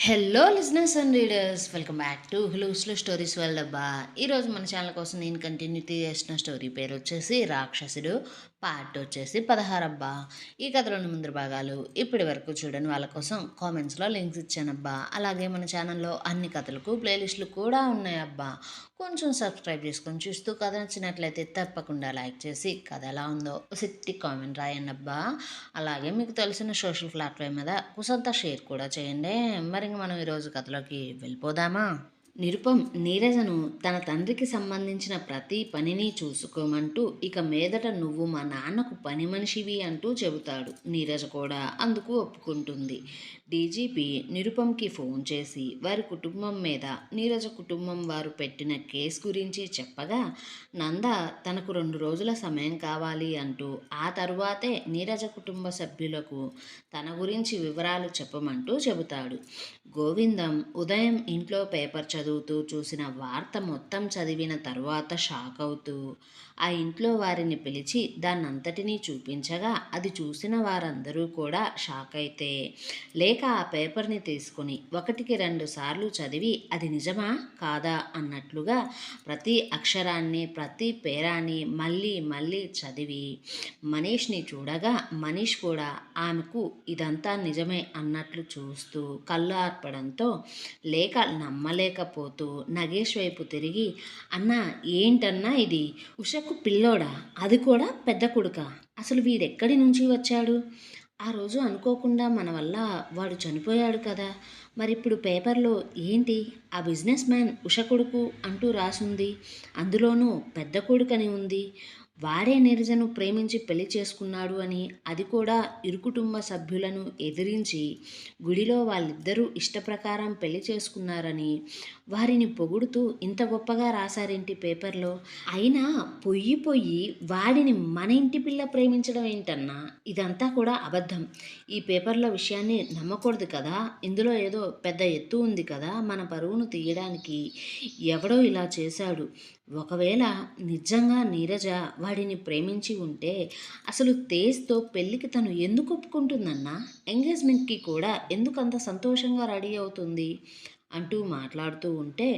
Hello listeners and readers welcome back to హులూస్లో stories world అబ్బా ఈరోజు మన ఛానల్ కోసం నేను కంటిన్యూ చేసిన స్టోరీ పేరు వచ్చేసి రాక్షసుడు. పార్ట్ వచ్చేసి పదహారబ్బా. ఈ కథలోని ముందు భాగాలు ఇప్పటి వరకు చూడని వాళ్ళ కోసం కామెంట్స్లో లింక్స్ ఇచ్చానబ్బా. అలాగే మన ఛానల్లో అన్ని కథలకు ప్లేలిస్టులు కూడా ఉన్నాయబ్బా. కొంచెం సబ్స్క్రైబ్ చేసుకొని చూస్తూ కథ నచ్చినట్లయితే తప్పకుండా లైక్ చేసి కథ ఎలా ఉందో సిట్టి కామెంట్ రాయనబ్బా అలాగే మీకు తెలిసిన సోషల్ ప్లాట్ఫామ్ మీద కుసంత షేర్ కూడా చేయండి. మరి మనం ఈరోజు కథలోకి వెళ్ళిపోదామా? నిరుపం నీరజను తన తండ్రికి సంబంధించిన ప్రతి పనిని చూసుకోమంటూ ఇక మీదట నువ్వు మా నాన్నకు పని మనిషివి అంటూ చెబుతాడు నీరజ కూడా అందుకు ఒప్పుకుంటుంది. డీజీపీ నిరుపంకి ఫోన్ చేసి వారి కుటుంబం మీద నీరజ కుటుంబం వారు పెట్టిన కేసు గురించి చెప్పగా నంద తనకు రెండు రోజుల సమయం కావాలి అంటూ ఆ తరువాతే నీరజ కుటుంబ సభ్యులకు తన గురించి వివరాలు చెప్పమంటూ చెబుతాడు. గోవిందం ఉదయం ఇంట్లో పేపర్ చదువుతూ చూసిన వార్త మొత్తం చదివిన తర్వాత షాక్ అవుతూ ఆ ఇంట్లో వారిని పిలిచి దాన్నంతటినీ చూపించగా అది చూసిన వారందరూ కూడా షాక్ అయితే లేక ఆ పేపర్ని తీసుకుని ఒకటికి రెండు సార్లు చదివి అది నిజమా కాదా అన్నట్లుగా ప్రతి అక్షరాన్ని ప్రతి పేరాన్ని మళ్ళీ మళ్ళీ చదివి మనీష్ని చూడగా మనీష్ కూడా ఆమెకు ఇదంతా నిజమే అన్నట్లు చూస్తూ కళ్ళు ఆర్పడంతో లేక నమ్మలేకపోతూ నగేష్ వైపు తిరిగి అన్న ఏంటన్నా ఇది? ఉషకు పిల్లోడా? అది కూడా పెద్ద కొడుక. అసలు వీడెక్కడి నుంచి వచ్చాడు? ఆ రోజు అనుకోకుండా మన వల్ల వాడు చనిపోయాడు కదా. మరి ఇప్పుడు పేపర్లో ఏంటి? ఆ బిజినెస్ మ్యాన్ ఉష కొడుకు అంటూ రాసుంది. అందులోనూ పెద్ద కొడుకని ఉంది. వాడే నీరజను ప్రేమించి పెళ్ళి చేసుకున్నాడు అని అది కూడా ఇరు కుటుంబ సభ్యులను ఎదిరించి గుడిలో వాళ్ళిద్దరూ ఇష్టప్రకారం పెళ్ళి చేసుకున్నారని వారిని పొగుడుతూ ఇంత గొప్పగా రాశారేంటి పేపర్లో? అయినా పొయ్యి పొయ్యి వాడిని మన ఇంటి పిల్ల ప్రేమించడం ఏంటన్నా? ఇదంతా కూడా అబద్ధం. ఈ పేపర్లో విషయాన్ని నమ్మకూడదు కదా? ఇందులో ఏదో పెద్ద ఎత్తు ఉంది కదా మన పరువును తీయడానికి. ఎవడో ఇలా చేశాడు. ఒకవేళ నిజంగా నీరజ వాడిని ప్రేమించి ఉంటే అసలు తేజ్తో పెళ్ళికి తను ఎందుకు ఒప్పుకుంటుందన్నా? ఎంగేజ్మెంట్కి కూడా ఎందుకు అంత సంతోషంగా రెడీ అవుతుంది? అంటూ మాట్లాడుతూ ఉంటే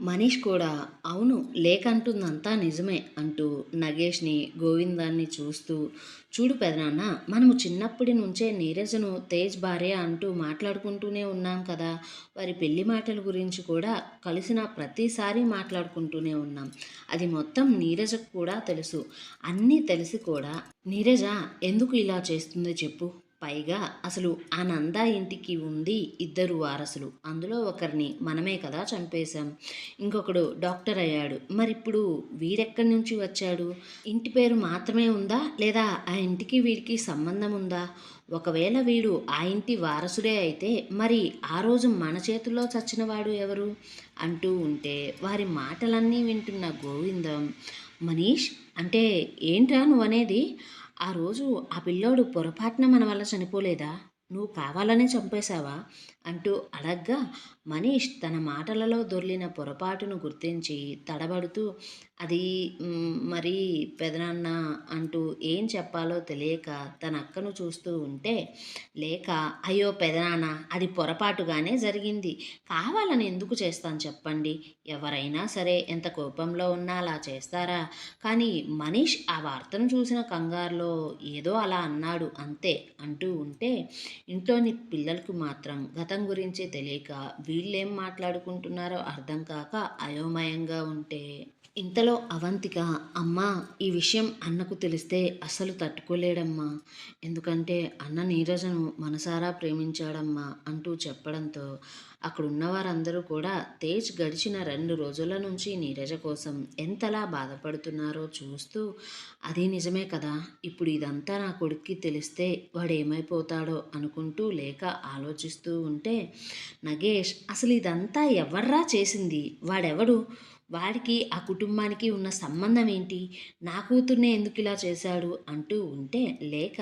మనీష్ కూడా అవును లేకంటుందంతా నిజమే అంటూ నగేష్ని గోవిందాన్ని చూస్తూ చూడు పెదనాన్న మనము చిన్నప్పటి నుంచే నీరజను తేజ్ భార్య అంటూ మాట్లాడుకుంటూనే ఉన్నాం కదా. వారి పెళ్ళి మాటల గురించి కూడా కలిసిన ప్రతిసారి మాట్లాడుకుంటూనే ఉన్నాం. అది మొత్తం నీరజకు కూడా తెలుసు. అన్నీ తెలిసి కూడా నీరజ ఎందుకు ఇలా చేస్తుందో చెప్పు. పైగా అసలు ఆ ఇంటికి ఉంది ఇద్దరు వారసులు. అందులో ఒకరిని మనమే కదా చంపేశాం. ఇంకొకడు డాక్టర్ అయ్యాడు. మరి ఇప్పుడు వీడెక్కడి నుంచి వచ్చాడు? ఇంటి పేరు మాత్రమే ఉందా? లేదా ఆ ఇంటికి వీడికి సంబంధం ఉందా? ఒకవేళ వీడు ఆ ఇంటి వారసుడే అయితే మరి ఆ రోజు మన చేతుల్లో చచ్చినవాడు ఎవరు? అంటూ ఉంటే వారి మాటలన్నీ వింటున్న గోవిందం మనీష్ అంటే ఏంట్రా నువ్వనేది? ఆ రోజు ఆ పిల్లోడు పొరపాటున మన వల్ల చనిపోలేదా? నువ్వు కావాలనే చంపేశావా? అంటూ అడగ్గా మనీష్ తన మాటలలో దొర్లిన పొరపాటును గుర్తించి తడబడుతూ అది మరి పెదనాన్న అంటూ ఏం చెప్పాలో తెలియక తన అక్కను చూస్తూ ఉంటే లేక అయ్యో పెదనాన్న అది పొరపాటుగానే జరిగింది. కావాలని ఎందుకు చేస్తాను చెప్పండి. ఎవరైనా సరే ఎంత కోపంలో ఉన్నా అలా చేస్తారా కానీ మనీష్ ఆ వార్తను చూసిన కంగారులో ఏదో అలా అన్నాడు అంతే అంటూ ఉంటే ఇంట్లోని పిల్లలకు మాత్రం గత గురించి తెలియక వీళ్ళేం మాట్లాడుకుంటున్నారో అర్థం కాక అయోమయంగా ఉంటే ఇంతలో అవంతిక అమ్మా ఈ విషయం అన్నకు తెలిస్తే అసలు తట్టుకోలేడమ్మా. ఎందుకంటే అన్న నీరజను మనసారా ప్రేమించాడమ్మా అంటూ చెప్పడంతో అక్కడ ఉన్నవారందరూ కూడా తేజ్ గడిచిన రెండు రోజుల నుంచి నీరజ కోసం ఎంతలా బాధపడుతున్నారో చూస్తూ అది నిజమే కదా ఇప్పుడు ఇదంతా నా కొడుక్కి తెలిస్తే వాడు ఏమైపోతాడో అనుకుంటూ లేక ఆలోచిస్తూ ఉంటే నగేష్ అసలు ఇదంతా ఎవర్రా చేసింది? వాడెవడు? వాడికి ఆ కుటుంబానికి ఉన్న సంబంధం ఏంటి? నా కూతుర్నే ఎందుకు ఇలా చేశాడు? అంటూ ఉంటే లేక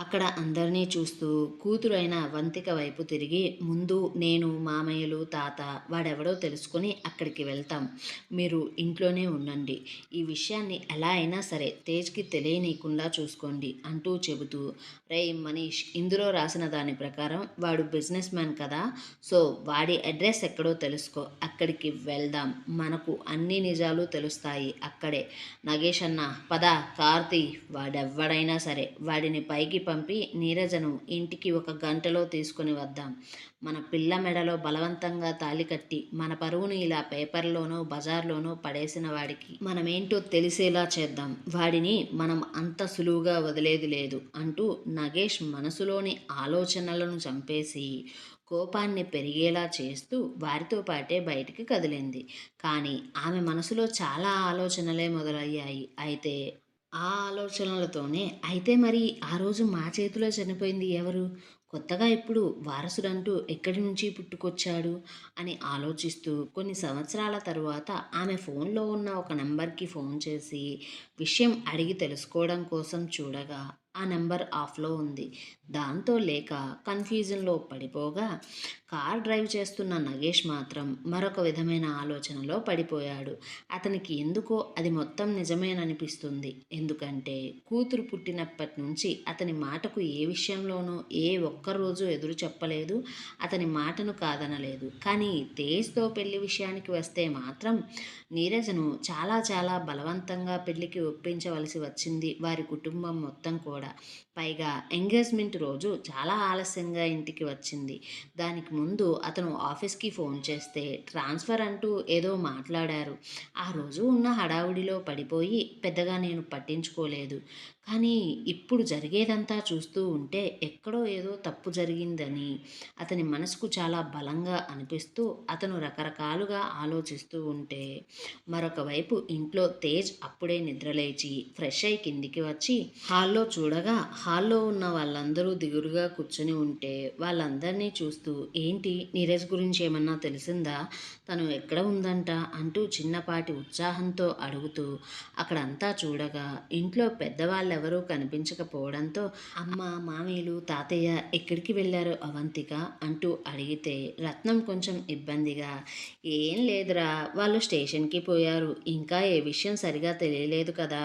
అక్కడ అందరినీ చూస్తూ కూతురైన అవంతిక వైపు తిరిగి ముందు నేను మామయ్యలు తాత వాడెవడో తెలుసుకొని అక్కడికి వెళ్తాం. మీరు ఇంట్లోనే ఉండండి. ఈ విషయాన్ని ఎలా అయినా సరే తేజ్కి తెలియనీయకుండా చూసుకోండి అంటూ చెబుతూ రే మనీష్ ఇందులో రాసిన దాని ప్రకారం వాడు బిజినెస్ మ్యాన్ కదా. సో వాడి అడ్రస్ ఎక్కడో తెలుసుకో. అక్కడికి వెళ్దాం. మనకు అన్ని నిజాలు తెలుస్తాయి అక్కడే. నగేష్ అన్న పద కార్తీ వాడెవ్వడైనా సరే వాడిని పైకి పంపి నీరజను ఇంటికి ఒక గంటలో తీసుకుని వద్దాం. మన పిల్ల మెడలో బలవంతంగా తాలి కట్టి మన పరువును ఇలా పేపర్లోనో బజార్లోనో పడేసిన వాడికి మనమేంటో తెలిసేలా చేద్దాం. వాడిని మనం అంత సులువుగా వదిలేది లేదు అంటూ నగేష్ మనసులోని ఆలోచనలను చంపేసి కోపాన్ని పెరిగేలా చేస్తూ వారితో పాటే బయటికి కదిలింది. కానీ ఆమె మనసులో చాలా ఆలోచనలే మొదలయ్యాయి. అయితే ఆ ఆలోచనలతోనే. అయితే మరి ఆ రోజు మా చేతిలో చనిపోయింది ఎవరు? కొత్తగా ఇప్పుడు వారసుడంటూ ఎక్కడి నుంచి పుట్టుకొచ్చాడు? అని ఆలోచిస్తూ కొన్ని సంవత్సరాల తరువాత ఆమె ఫోన్లో ఉన్న ఒక నెంబర్కి ఫోన్ చేసి విషయం అడిగి తెలుసుకోవడం కోసం చూడగా ఆ నెంబర్ ఆఫ్లో ఉంది. దాంతో లేక కన్ఫ్యూజన్లో పడిపోగా కార్ డ్రైవ్ చేస్తున్న నగేష్ మాత్రం మరొక విధమైన ఆలోచనలో పడిపోయాడు. అతనికి ఎందుకో అది మొత్తం నిజమేననిపిస్తుంది. ఎందుకంటే కూతురు పుట్టినప్పటి నుంచి అతని మాటకు ఏ విషయంలోనూ ఏ ఒక్కరోజు ఎదురు చెప్పలేదు. అతని మాటను కాదనలేదు. కానీ తేజ్తో పెళ్ళి విషయానికి వస్తే మాత్రం నీరజను చాలా చాలా బలవంతంగా పెళ్ళికి ఒప్పించవలసి వచ్చింది వారి కుటుంబం మొత్తం కూడా. పైగా ఎంగేజ్మెంట్ రోజు చాలా ఆలస్యంగా ఇంటికి వచ్చింది. దానికి ముందు అతను ఆఫీస్కి ఫోన్ చేస్తే ట్రాన్స్ఫర్ అంటూ ఏదో మాట్లాడారు. ఆ రోజు ఉన్న హడావుడిలో పడిపోయి పెద్దగా నేను పట్టించుకోలేదు. కానీ ఇప్పుడు జరిగేదంతా చూస్తూ ఉంటే ఎక్కడో ఏదో తప్పు జరిగిందని అతని మనసుకు చాలా బలంగా అనిపిస్తూ అతను రకరకాలుగా ఆలోచిస్తూ ఉంటే మరొక వైపు ఇంట్లో తేజ్ అప్పుడే నిద్రలేచి ఫ్రెష్ అయి కిందికి వచ్చి హాల్లో చూడగా హాల్లో ఉన్న వాళ్ళందరూ దిగురుగా కూర్చొని ఉంటే వాళ్ళందరినీ చూస్తూ ఏంటి నీరజ్ గురించి ఏమన్నా తెలిసిందా? తను ఎక్కడ ఉందంట? అంటూ చిన్నపాటి ఉత్సాహంతో అడుగుతూ అక్కడంతా చూడగా ఇంట్లో ఎవరూ కనిపించకపోవడంతో అమ్మ మామయ్యలు తాతయ్య ఎక్కడికి వెళ్ళారు అవంతిక అంటూ అడిగితే రత్నం కొంచెం ఇబ్బందిగా ఏం లేదురా వాళ్ళు స్టేషన్కి పోయారు ఇంకా ఏ విషయం సరిగా తెలియలేదు కదా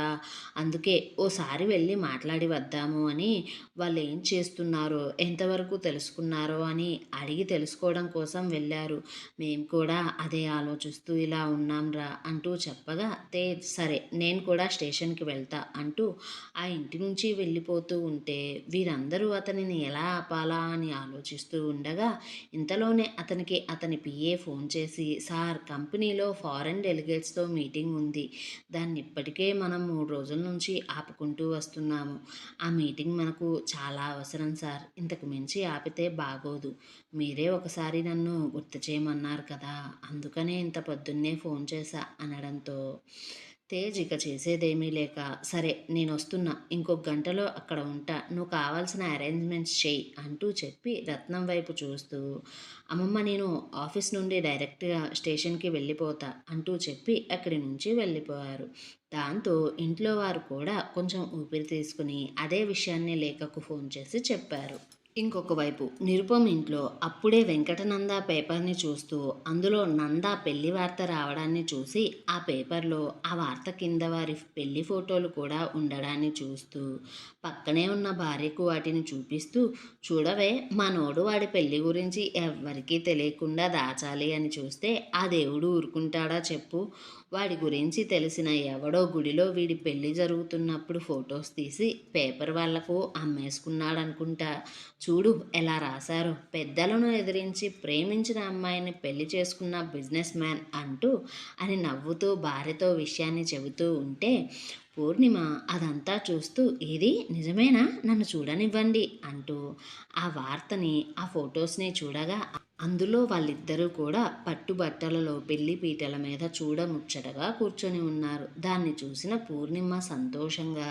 అందుకే ఓసారి వెళ్ళి మాట్లాడి వద్దాము అని వాళ్ళు ఏం చేస్తున్నారో ఎంతవరకు తెలుసుకున్నారో అని అడిగి తెలుసుకోవడం కోసం వెళ్ళారు. మేము కూడా అదే ఆలోచిస్తూ ఇలా ఉన్నాంరా అంటూ చెప్పగా తే సరే నేను కూడా స్టేషన్కి వెళ్తా అంటూ ఆ ఇంటి నుంచి వెళ్ళిపోతూ ఉంటే వీరందరూ అతనిని ఎలా ఆపాలా అని ఆలోచిస్తూ ఉండగా ఇంతలోనే అతనికి అతని పిఏ ఫోన్ చేసి సార్ కంపెనీలో ఫారెన్ డెలిగేట్స్తో మీటింగ్ ఉంది. దాన్ని ఇప్పటికే మనం మూడు రోజుల నుంచి ఆపుకుంటూ వస్తున్నాము. ఆ మీటింగ్ మనకు చాలా అవసరం సార్. ఇంతకు మించి ఆపితే బాగోదు. మీరే ఒకసారి నన్ను గుర్తు చేయమన్నారు కదా అందుకనే ఇంత పొద్దున్నే ఫోన్ చేశా అనడంతో తేజ్ ఇక చేసేదేమీ లేక సరే నేను వస్తున్నా ఇంకొక గంటలో అక్కడ ఉంటా నువ్వు కావాల్సిన అరేంజ్మెంట్స్ చేయి అంటూ చెప్పి రత్నం వైపు చూస్తూ అమ్మమ్మ నేను ఆఫీస్ నుండి డైరెక్ట్గా స్టేషన్కి వెళ్ళిపోతా అంటూ చెప్పి అక్కడి నుంచి వెళ్ళిపోయారు. దాంతో ఇంట్లో వారు కూడా కొంచెం ఊపిరి తీసుకుని అదే విషయాన్ని లేఖకు ఫోన్ చేసి చెప్పారు. ఇంకొక వైపు నిరుపం ఇంట్లో అప్పుడే వెంకటనంద పేపర్ని చూస్తూ అందులో నంద పెళ్ళి వార్త రావడాన్ని చూసి ఆ పేపర్లో ఆ వార్త కింద వారి పెళ్ళి ఫోటోలు కూడా ఉండడాన్ని చూస్తూ పక్కనే ఉన్న భార్యకు వాటిని చూపిస్తూ చూడవే మా నోడు వాడి పెళ్ళి గురించి ఎవ్వరికీ తెలియకుండా దాచాలి అని చూస్తే ఆ దేవుడు ఊరుకుంటాడా చెప్పు? వాడి గురించి తెలిసిన ఎవడో గుడిలో వీడి పెళ్ళి జరుగుతున్నప్పుడు ఫొటోస్ తీసి పేపర్ వాళ్ళకు అమ్మేసుకున్నాడనుకుంటా చూడు ఎలా రాశారు. పెద్దలను ఎదిరించి ప్రేమించిన అమ్మాయిని పెళ్ళి చేసుకున్న బిజినెస్ మ్యాన్ అంటూ అని నవ్వుతూ భార్యతో విషయాన్ని చెబుతూ ఉంటే పూర్ణిమ అదంతా చూస్తూ ఇది నిజమేనా? నన్ను చూడనివ్వండి అంటూ ఆ వార్తని ఆ ఫొటోస్ని చూడగా అందులో వాళ్ళిద్దరూ కూడా పట్టుబట్టలలో పెళ్ళి పీటల మీద చూడముచ్చటగా కూర్చొని ఉన్నారు. దాన్ని చూసిన పూర్ణిమ సంతోషంగా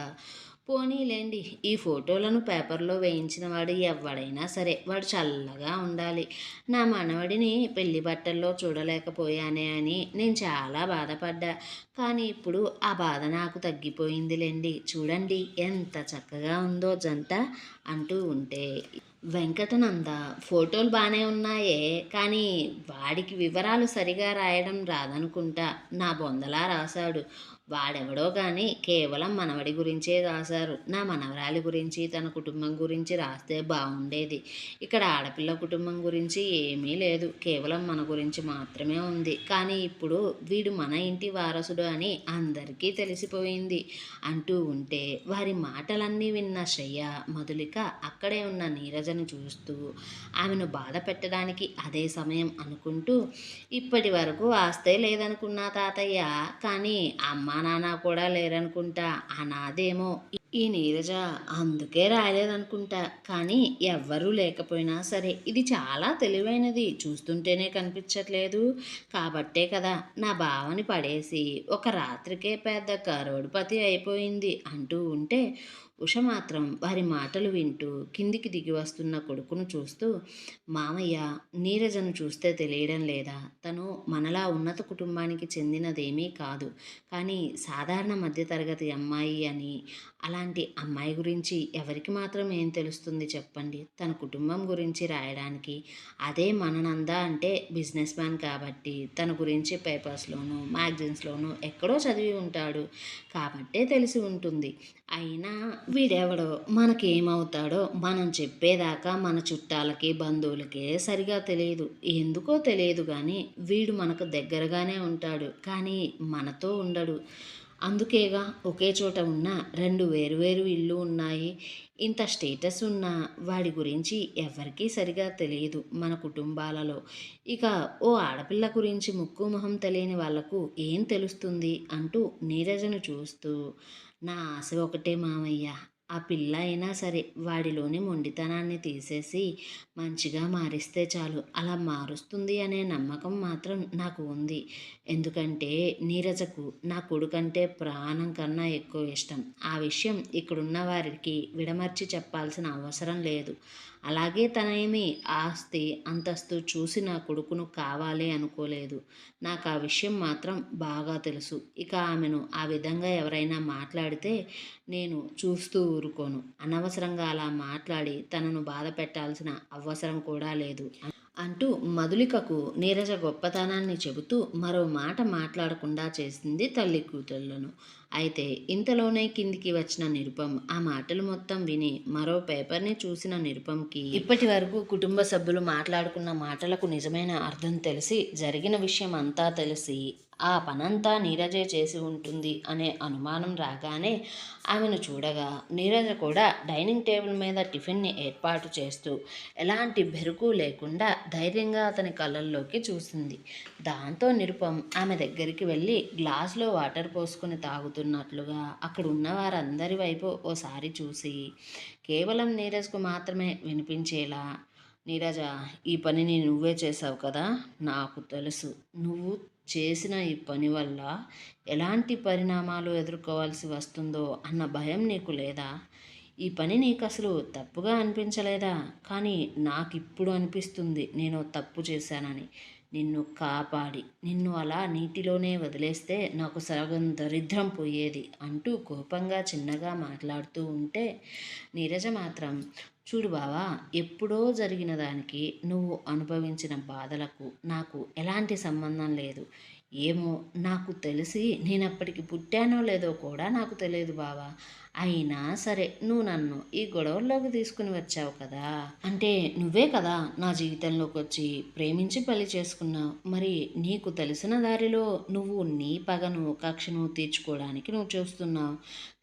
పోనీలేండి. ఈ ఫోటోలను పేపర్లో వేయించిన వాడు ఎవడైనా సరే వాడు చల్లగా ఉండాలి. నా మనవడిని పెళ్ళి బట్టల్లో చూడలేకపోయానే అని నేను చాలా బాధపడ్డా. కానీ ఇప్పుడు ఆ బాధ నాకు తగ్గిపోయిందిలేండి. చూడండి ఎంత చక్కగా ఉందో జంట అంటూ ఉంటే. వెంకటనంద ఫోటోలు బాగానే ఉన్నాయే కానీ వాడికి వివరాలు సరిగా రాయడం రాదనుకుంటా. నా బొందలా రాశాడు. వాడెవడో కానీ కేవలం మనవడి గురించే రాశారు. నా మనవరాలి గురించి తన కుటుంబం గురించి రాస్తే బాగుండేది ఇక్కడ ఆడపిల్ల కుటుంబం గురించి ఏమీ లేదు. కేవలం మన గురించి మాత్రమే ఉంది. కానీ ఇప్పుడు వీడు మన ఇంటి వారసుడు అని అందరికీ తెలిసిపోయింది. అంటూ ఉంటే వారి మాటలన్నీ విన్న శయ్య మధులిక అక్కడే ఉన్న నీరజను చూస్తూ ఆమెను బాధ పెట్టడానికి అదే సమయం అనుకుంటూ ఇప్పటి వరకు ఆస్తే లేదనుకున్నా తాతయ్య కానీ అమ్మ మా నాన్న కూడా లేరనుకుంటా. అనాదేమో ఈ నీరజ అందుకే రాలేదనుకుంటా కానీ ఎవ్వరూ లేకపోయినా సరే ఇది చాలా తెలివైనది. చూస్తుంటేనే కనిపించట్లేదు. కాబట్టే కదా నా బావని పడేసి ఒక రాత్రికే పెద్ద కరోడుపతి అయిపోయింది అంటూ ఉంటే ఉష మాత్రం వారి మాటలు వింటూ కిందికి దిగి వస్తున్న కొడుకును చూస్తూ మామయ్య నీరజను చూస్తే తెలియడం లేదా? తను మనలా ఉన్నత కుటుంబానికి చెందినదేమీ కాదు. కానీ సాధారణ మధ్యతరగతి అమ్మాయి అని అలాంటి అమ్మాయి గురించి ఎవరికి మాత్రం ఏం తెలుస్తుంది చెప్పండి. తన కుటుంబం గురించి రాయడానికి అదే మననంద అంటే బిజినెస్ మ్యాన్ కాబట్టి తన గురించి పేపర్స్లోనూ మ్యాగజైన్స్లోనూ ఎక్కడో చదివి ఉంటాడు. కాబట్టే తెలిసి ఉంటుంది. అయినా వీడెవడో మనకేమవుతాడో మనం చెప్పేదాకా మన చుట్టాలకి బంధువులకే సరిగా తెలియదు. ఎందుకో తెలియదు కానీ వీడు మనకు దగ్గరగానే ఉంటాడు. కానీ మనతో ఉండడు. అందుకేగా ఒకే చోట ఉన్న రెండు వేరువేరు ఇల్లు ఉన్నాయి. ఇంత స్టేటస్ ఉన్న వాడి గురించి ఎవరికీ సరిగా తెలియదు మన కుటుంబాలలో. ఇక ఓ ఆడపిల్ల గురించి ముక్కు మొహం తెలియని వాళ్ళకు ఏం తెలుస్తుంది అంటూ నీరజను చూస్తూ నా ఆశ ఒకటే మామయ్య ఆ పిల్ల అయినా సరే వాడిలోని మొండితనాన్ని తీసేసి మంచిగా మారిస్తే చాలు. అలా మారుస్తుంది అనే నమ్మకం మాత్రం నాకు ఉంది. ఎందుకంటే నీరజకు నా కొడుకంటే ప్రాణం కన్నా ఎక్కువ ఇష్టం. ఆ విషయం ఇక్కడున్న వారికి విడమర్చి చెప్పాల్సిన అవసరం లేదు. అలాగే తనేమి ఆస్తి అంతస్తు చూసి నా కొడుకును కావాలి అనుకోలేదు. నాకు ఆ విషయం మాత్రం బాగా తెలుసు. ఇక ఆమెను ఆ విధంగా ఎవరైనా మాట్లాడితే నేను చూస్తూ ఊరుకోను. అనవసరంగా అలా మాట్లాడి తనను బాధ పెట్టాల్సిన అవసరం కూడా లేదు. అంటూ మధులికకు నీరజ గొప్పతనాన్ని చెబుతూ మరో మాట మాట్లాడకుండా చేసింది తల్లి కూతుళ్ళను అయితే ఇంతలోనే కిందికి వచ్చిన నిరుపం ఆ మాటలు మొత్తం విని మరో పేపర్ని చూసిన నిరుపంకి ఇప్పటి వరకు కుటుంబ సభ్యులు మాట్లాడుకున్న మాటలకు నిజమైన అర్థం తెలిసి జరిగిన విషయం అంతా తెలిసి ఆ పనంతా నీరజే చేసి ఉంటుంది అనే అనుమానం రాగానే ఆమెను చూడగా నీరజ కూడా డైనింగ్ టేబుల్ మీద టిఫిన్ని ఏర్పాటు చేస్తూ ఎలాంటి బెరుకు లేకుండా ధైర్యంగా అతని కళ్ళల్లోకి చూసింది. దాంతో నిరుపం ఆమె దగ్గరికి వెళ్ళి గ్లాస్లో వాటర్ పోసుకొని తాగుతున్నట్లుగా అక్కడ ఉన్న వారందరి వైపు ఓసారి చూసి కేవలం నీరజ్కు మాత్రమే వినిపించేలా నీరజ ఈ పనిని నువ్వే చేసావు కదా? నాకు తెలుసు. నువ్వు చేసిన ఈ పని వల్ల ఎలాంటి పరిణామాలు ఎదుర్కోవాల్సి వస్తుందో అన్న భయం నీకు లేదా? ఈ పని నీకు అసలు తప్పుగా అనిపించలేదా? కానీ నాకు ఇప్పుడు అనిపిస్తుంది నేను తప్పు చేశానని. నిన్ను కాపాడి నిన్ను అలా నీటిలోనే వదిలేస్తే నాకు సగం దరిద్రం పోయేది అంటూ కోపంగా చిన్నగా మాట్లాడుతూ ఉంటే నీరజ మాత్రం చూడు బావా ఎప్పుడో జరిగిన దానికి నువ్వు అనుభవించిన బాధలకు నాకు ఎలాంటి సంబంధం లేదు. ఏమో నాకు తెలిసి నేను అప్పటికి పుట్టానో లేదో కూడా నాకు తెలియదు బావా. అయినా సరే నువ్వు నన్ను ఈ గొడవల్లోకి తీసుకుని వచ్చావు కదా. అంటే నువ్వే కదా నా జీవితంలోకి వచ్చి ప్రేమించి పెళ్ళి చేసుకున్నావు. మరి నీకు తెలిసిన దారిలో నువ్వు నీ పగను కక్షను తీర్చుకోవడానికి నువ్వు చూస్తున్నావు.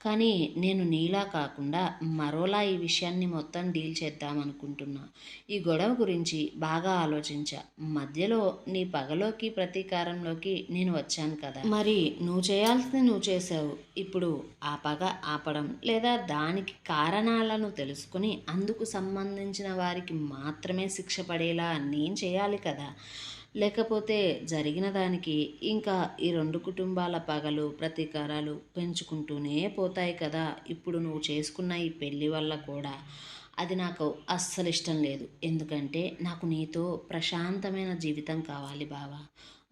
కానీ నేను నీలా కాకుండా మరోలా ఈ విషయాన్ని మొత్తం డీల్ చేద్దామనుకుంటున్నా. ఈ గొడవ గురించి బాగా ఆలోచించా. మధ్యలో నీ పగలోకి ప్రతీకారంలోకి నేను వచ్చాను కదా. మరి నువ్వు చేయాల్సింది నువ్వు చేసావు. ఇప్పుడు ఆ పగ ఆపడం లేదా దానికి కారణాలను తెలుసుకుని అందుకు సంబంధించిన వారికి మాత్రమే శిక్ష పడేలా నేను చేయాలి కదా. లేకపోతే జరిగిన దానికి ఇంకా ఈ రెండు కుటుంబాల పగలు ప్రతీకారాలు పెంచుకుంటూనే పోతాయి కదా. ఇప్పుడు నువ్వు చేసుకున్న ఈ పెళ్ళి వల్ల కూడా అది నాకు అస్సలు ఇష్టం లేదు. ఎందుకంటే నాకు నీతో ప్రశాంతమైన జీవితం కావాలి బావా.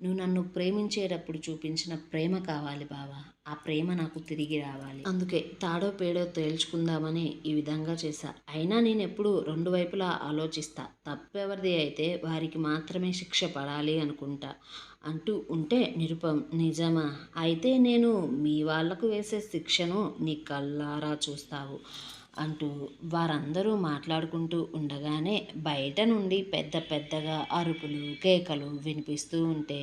నువ్వు నన్ను ప్రేమించేటప్పుడు చూపించిన ప్రేమ కావాలి బావా. ఆ ప్రేమ నాకు తిరిగి రావాలి. అందుకే తాడో పేడో తేల్చుకుందామని ఈ విధంగా చేశా. అయినా నేను ఎప్పుడు రెండు వైపులా ఆలోచిస్తా. తప్పెవరిది అయితే వారికి మాత్రమే శిక్ష పడాలి అనుకుంటా. అంటూ ఉంటే నిరుపం నిజమా? అయితే నేను మీ వాళ్ళకు వేసే శిక్షను నీ కళ్ళారా చూస్తావు అంటూ వారందరూ మాట్లాడుకుంటూ ఉండగానే బయట నుండి పెద్ద పెద్దగా అరుపులు కేకలు వినిపిస్తూ ఉంటే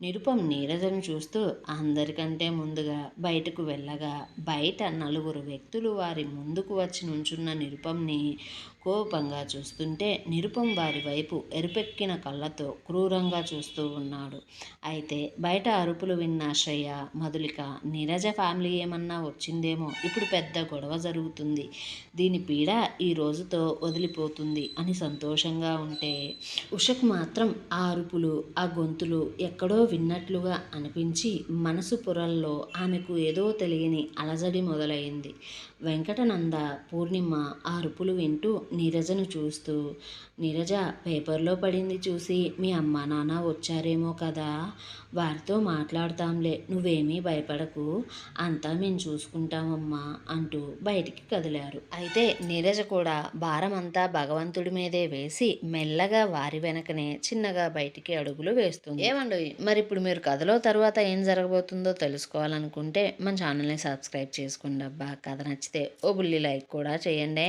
నిరుపం నీరజను చూస్తూ అందరికంటే ముందుగా బయటకు వెళ్ళగా బయట నలుగురు వ్యక్తులు వారి ముందుకు వచ్చి నుంచున్న నిరుపంని కోపంగా చూస్తుంటే నిరుపం వారి వైపు ఎరుపెక్కిన కళ్ళతో క్రూరంగా చూస్తూ ఉన్నాడు. అయితే బయట అరుపులు విన్న శ్రేయ మధులిక నీరజ ఫ్యామిలీ ఏమన్నా వచ్చిందేమో ఇప్పుడు పెద్ద గొడవ జరుగుతుంది. దీని పీడ ఈ రోజుతో వదిలిపోతుంది అని సంతోషంగా ఉంటే ఉషకు మాత్రం ఆ అరుపులు ఆ గొంతులు ఎక్కడో విన్నట్లుగా అనిపించి మనసు పొరల్లో ఆమెకు ఏదో తెలియని అలజడి మొదలైంది. వెంకటనంద పూర్ణిమ ఆ అరుపులు వింటూ నీరజను చూస్తూ నీరజ పేపర్లో పడింది చూసి మీ అమ్మ నాన్న వచ్చారేమో కదా వారితో మాట్లాడతాంలే నువ్వేమీ భయపడకు అంతా మేము చూసుకుంటామమ్మా అంటూ బయటికి కదిలారు. అయితే నీరజ కూడా భారం అంతా భగవంతుడి మీదే వేసి మెల్లగా వారి వెనకనే చిన్నగా బయటికి అడుగులు వేస్తుంది. ఏమండి మరి ఇప్పుడు మీరు కథలో తర్వాత ఏం జరగబోతుందో తెలుసుకోవాలనుకుంటే మన ఛానల్ని సబ్స్క్రైబ్ చేసుకోండి అబ్బా. కథ నచ్చితే ఓ బుల్లి లైక్ కూడా చేయండి.